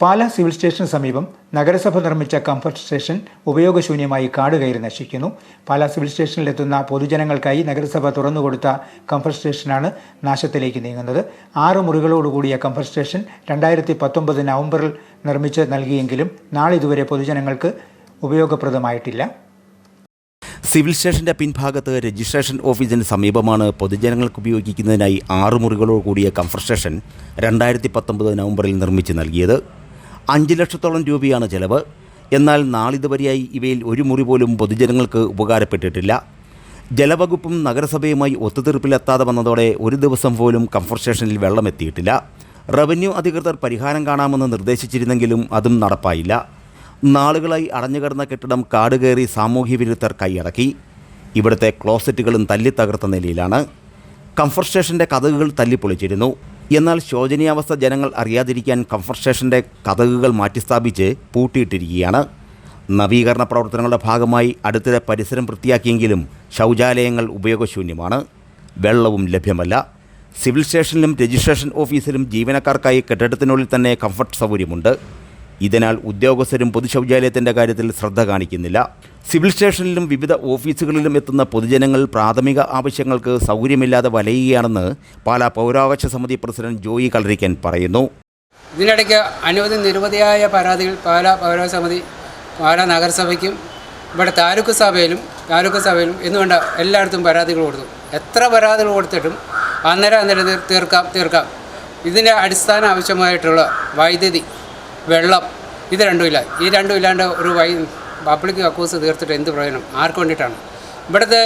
Pala civil സ്റ്റേഷന് സമീപം നഗരസഭ നിർമ്മിച്ച കംഫർട്ട് സ്റ്റേഷൻ ഉപയോഗശൂന്യമായി കാട് കയറി നശിക്കുന്നു. പാല സിവിൽ സ്റ്റേഷനിലെത്തുന്ന പൊതുജനങ്ങൾക്കായി നഗരസഭ തുറന്നുകൊടുത്ത കംഫർട്ട് സ്റ്റേഷനാണ് നാശത്തിലേക്ക് നീങ്ങുന്നത്. ആറ് മുറികളോടുകൂടിയ കംഫർട്ട് സ്റ്റേഷൻ രണ്ടായിരത്തി പത്തൊമ്പത് നവംബറിൽ നിർമ്മിച്ച് നൽകിയെങ്കിലും നാളിതുവരെ പൊതുജനങ്ങൾക്ക് ഉപയോഗപ്രദമായിട്ടില്ല. സിവിൽ സ്റ്റേഷന്റെ പിൻഭാഗത്ത് രജിസ്ട്രേഷൻ ഓഫീസിന് സമീപമാണ് പൊതുജനങ്ങൾക്ക് ഉപയോഗിക്കുന്നതിനായി ആറ് മുറികളോട് കൂടിയ കംഫർട്ട് സ്റ്റേഷൻ രണ്ടായിരത്തി പത്തൊമ്പത് നവംബറിൽ നിർമ്മിച്ച് നൽകിയത്. അഞ്ച് ലക്ഷത്തോളം രൂപയാണ് ചെലവ്. എന്നാൽ നാളിതുവരെയായി ഇവയിൽ ഒരു മുറി പോലും പൊതുജനങ്ങൾക്ക് ഉപകാരപ്പെട്ടിട്ടില്ല. ജലവകുപ്പും നഗരസഭയുമായി ഒത്തുതീർപ്പിലെത്താതെ വന്നതോടെ ഒരു ദിവസം പോലും കംഫർട്ട് സ്റ്റേഷനിൽ വെള്ളമെത്തിയിട്ടില്ല. റവന്യൂ അധികൃതർ പരിഹാരം കാണാമെന്ന് നിർദ്ദേശിച്ചിരുന്നെങ്കിലും അതും നടപ്പായില്ല. നാളുകളായി അടഞ്ഞുകിടന്ന കെട്ടിടം കാടുകയറി സാമൂഹ്യ വിരുദ്ധർ കൈയടക്കി. ഇവിടുത്തെ ക്ലോസറ്റുകളും തല്ലിത്തകർത്ത നിലയിലാണ്. കംഫർട്ട് സ്റ്റേഷന്റെ കഥകുകൾ തല്ലിപ്പൊളിച്ചിരുന്നു. എന്നാൽ ശോചനീയാവസ്ഥ ജനങ്ങൾ അറിയാതിരിക്കാൻ കംഫർട്ട് സ്റ്റേഷന്റെ കഥകുകൾ മാറ്റിസ്ഥാപിച്ച് പൂട്ടിയിട്ടിരിക്കുകയാണ്. നവീകരണ പ്രവർത്തനങ്ങളുടെ ഭാഗമായി അടുത്തിടെ പരിസരം വൃത്തിയാക്കിയെങ്കിലും ശൗചാലയങ്ങൾ ഉപയോഗശൂന്യമാണ്. വെള്ളവും ലഭ്യമല്ല. സിവിൽ സ്റ്റേഷനിലും രജിസ്ട്രേഷൻ ഓഫീസിലും ജീവനക്കാർക്കായി കെട്ടിടത്തിനുള്ളിൽ തന്നെ കംഫർട്ട് സൗകര്യമുണ്ട്. ഇതിനാൽ ഉദ്യോഗസ്ഥരും പൊതുശൗചാലയത്തിന്റെ കാര്യത്തിൽ ശ്രദ്ധ കാണിക്കുന്നില്ല. സിവിൽ സ്റ്റേഷനിലും വിവിധ ഓഫീസുകളിലും എത്തുന്ന പൊതുജനങ്ങൾ പ്രാഥമിക ആവശ്യങ്ങൾക്ക് സൗകര്യമില്ലാതെ വലയുകയാണെന്ന് പാലാ പൗരാവകാശ സമിതി പ്രസിഡന്റ് ജോയി കളരിക്കൻ പറയുന്നു. ഇതിനിടയ്ക്ക് അനവധി നിരവധിയായ പരാതികൾ പാലാ പൗരാവകാശ സമിതി പാലാ നഗരസഭയ്ക്കും ഇവിടെ താലൂക്ക് സഭയിലും താലൂക്ക് സഭയിലും എന്നുവേണ്ട എല്ലായിടത്തും പരാതികൾ കൊടുത്തു. എത്ര പരാതികൾ കൊടുത്തിട്ടും അന്നേരം അന്നേരം തീർക്കാം തീർക്കാം. ഇതിന്റെ അടിസ്ഥാന ആവശ്യമായിട്ടുള്ള വൈദ്യുതി വെള്ളം. ഇത് രണ്ടുമില്ല ഈ രണ്ടും ഇല്ലാണ്ട് ഒരു വൈ പബ്ലിക് കക്കൂസ് തീർത്തിട്ട് എന്ത് പ്രയോജനം? ആർക്ക് വേണ്ടിയിട്ടാണ്? ഇവിടുത്തെ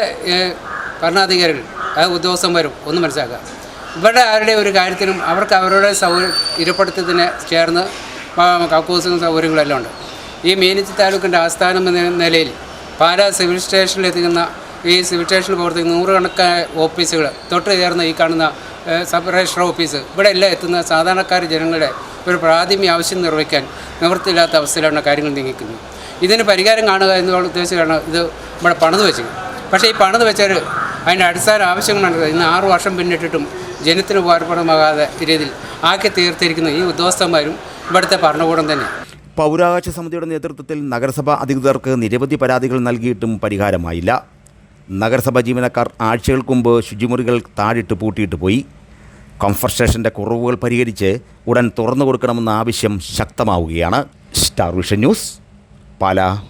ഭരണാധികാരികൾ അത് ഉദ്യോഗസ്ഥന്മാരും ഒന്ന് മനസ്സിലാക്കുക. ഇവിടെ ആരുടെ ഒരു കാര്യത്തിനും അവർക്ക് അവരുടെ സൗകര്യം ഇരപ്പെടുത്തതിനെ ചേർന്ന് കക്കൂസും സൗകര്യങ്ങളെല്ലാം ഉണ്ട്. ഈ മീനച്ചി താലൂക്കിന്റെ ആസ്ഥാനം എന്ന നിലയിൽ പാലാ സിവിൽ സ്റ്റേഷനിൽ എത്തിക്കുന്ന ഈ സിവിൽ സ്റ്റേഷനിൽ പ്രവർത്തിക്കുന്ന നൂറുകണക്കായ ഓഫീസുകൾ തൊട്ട് ചേർന്ന് ഈ കാണുന്ന സബ് രജിസ്റ്റർ ഓഫീസ് ഇവിടെ എല്ലാം എത്തുന്ന സാധാരണക്കാർ ജനങ്ങളുടെ ഒരു പ്രാഥമിക ആവശ്യം നിർവഹിക്കാൻ നിവൃത്തിയില്ലാത്ത അവസ്ഥയിലാണ് കാര്യങ്ങൾ നീങ്ങിക്കുന്നത്. ഇതിന് പരിഹാരം കാണുക എന്നുള്ള ഉദ്ദേശിച്ചാണ് ഇത് ഇവിടെ പണിത് വെച്ചത്. പക്ഷേ ഈ പണിത് വെച്ചാൽ അതിന്റെ അടിസ്ഥാന ആവശ്യങ്ങളാണ് ഇന്ന് ആറു വർഷം പിന്നിട്ടിട്ടും ജനത്തിന് ഉപകാരപ്രദമാകാതെ രീതിയിൽ ആക്കി തീർത്തിരിക്കുന്ന ഈ ഉദ്യോഗസ്ഥന്മാരും ഇവിടുത്തെ ഭരണകൂടം തന്നെ. പൗരാകാശ സമിതിയുടെ നേതൃത്വത്തിൽ നഗരസഭാ അധികൃതർക്ക് നിരവധി പരാതികൾ നൽകിയിട്ടും പരിഹാരമായില്ല. നഗരസഭാ ജീവനക്കാർ ആഴ്ചകൾക്ക് മുമ്പ് ശുചിമുറികൾ താഴിട്ട് പൂട്ടിയിട്ട് പോയി. കംഫർട്ട് സ്റ്റേഷന്റെ കുറവുകൾ പരിഹരിച്ച് ഉടൻ തുറന്നു കൊടുക്കണമെന്ന ആവശ്യം ശക്തമാവുകയാണ്. Star vision news Pala.